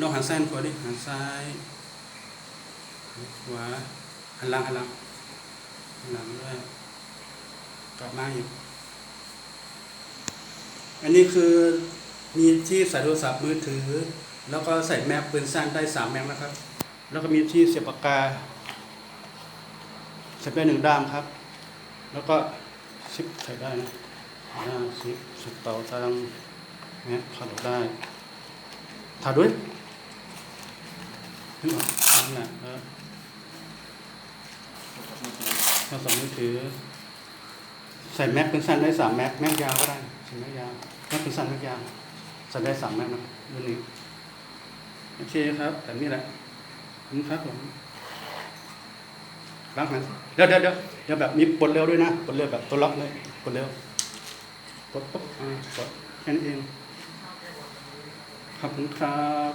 ลองหันซ้ายหันขวาดิหันซ้ายหันขวาหันหลังหันหลังหันหลังด้วยกลับมาอีกอันนี้คือมีที่ใส่โทรศัพท์มือถือ แล้วก็ใส่แมปปืนสั้นได้สามแมปนะครับ แล้วก็มีที่เสียบปากกาใส่ไปหนึ่งด้ามครับ แล้วก็ซิปใส่ได้นะด้ามซิปสุดเตาตังแมปขัดออกได้ถ่ายด้วย นมานั่นแหละเออโทรศัพท์มือถือ ใส่แม็กเป็นสั้นได้สามแม็กแม็กยาวก็ได้ใส่แม็กยาวแม็กเป็นสั้นแม็กยาวใส่ได้สามแม็กนะรุ่นนี้โอเคครับ แต่นี่แหละคุณครับผมล้างหันเดี๋ยวเดี๋ยวเดี๋ยวเดี๋ยวแบบมีปลดเร็วด้วยนะปลดเร็วแบบตัวล็อกเลยปลดเร็วกดปุ๊บอ่ากดแค่นั้นเองขอบคุณครับ